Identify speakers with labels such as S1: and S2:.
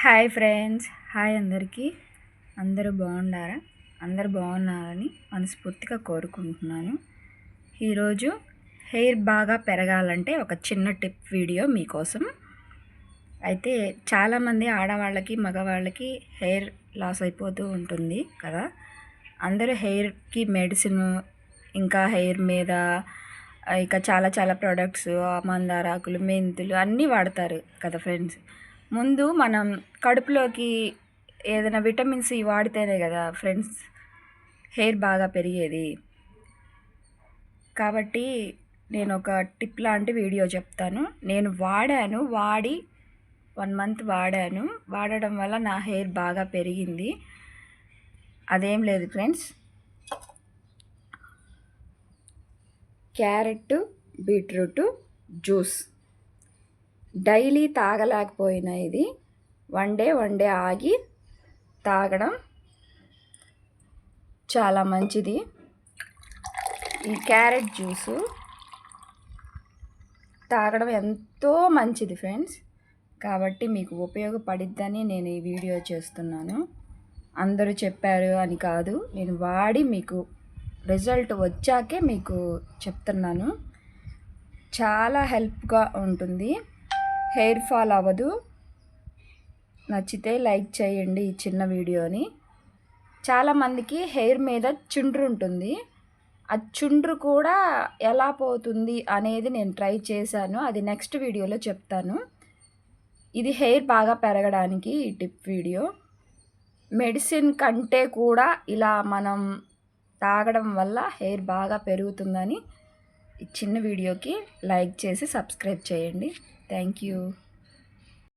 S1: Hi friends hi అందరికీ. అందరూ బాగున్నారా? అందరు బాగున్నారని మనస్ఫూర్తిగా కోరుకుంటున్నాను. ఈరోజు హెయిర్ బాగా పెరగాలంటే ఒక చిన్న టిప్ వీడియో మీకోసం. అయితే చాలామంది ఆడవాళ్ళకి మగవాళ్ళకి హెయిర్ లాస్ అయిపోతూ ఉంటుంది కదా. అందరూ హెయిర్కి మెడిసిన్ ఇంకా హెయిర్ మీద ఇక చాలా చాలా ప్రోడక్ట్స్ మందారాకులు మెంతులు అన్నీ వాడతారు కదా ఫ్రెండ్స్. ముందు మనం కడుపులోకి ఏదైనా విటమిన్ సి వాడితేనే కదా ఫ్రెండ్స్ హెయిర్ బాగా పెరిగేది. కాబట్టి నేను ఒక టిప్ లాంటి వీడియో చెప్తాను. నేను వాడాను వాడి వన్ మంత్ వాడాను. వాడడం వల్ల నా హెయిర్ బాగా పెరిగింది. అదేం లేదు friends. Carrot beetroot juice. Daily తాగలేకపోయినా ఇది. వన్ డే వన్ డే ఆగి తాగడం చాలా మంచిది. ఈ క్యారెట్ జ్యూసు తాగడం ఎంతో మంచిది ఫ్రెండ్స్. కాబట్టి మీకు ఉపయోగపడిద్దని నేను ఈ వీడియో చేస్తున్నాను. అందరూ చెప్పారు అని కాదు. నేను వాడి మీకు రిజల్ట్ వచ్చాకే మీకు చెప్తున్నాను. చాలా హెల్ప్గా ఉంటుంది. హెయిర్ ఫాల్ అవ్వదు. నచ్చితే లైక్ చేయండి ఈ చిన్న వీడియోని. చాలామందికి హెయిర్ మీద చుండ్రు ఉంటుంది. ఆ చుండ్రు కూడా ఎలా పోతుంది అనేది నేను ట్రై చేశాను. అది నెక్స్ట్ వీడియోలో చెప్తాను. ఇది హెయిర్ బాగా పెరగడానికి ఈ టిప్ వీడియో. మెడిసిన్ కంటే కూడా ఇలా మనం తాగడం వల్ల హెయిర్ బాగా పెరుగుతుందని ఈ చిన్న వీడియోకి లైక్ చేసి సబ్స్క్రైబ్ చేయండి. Thank you.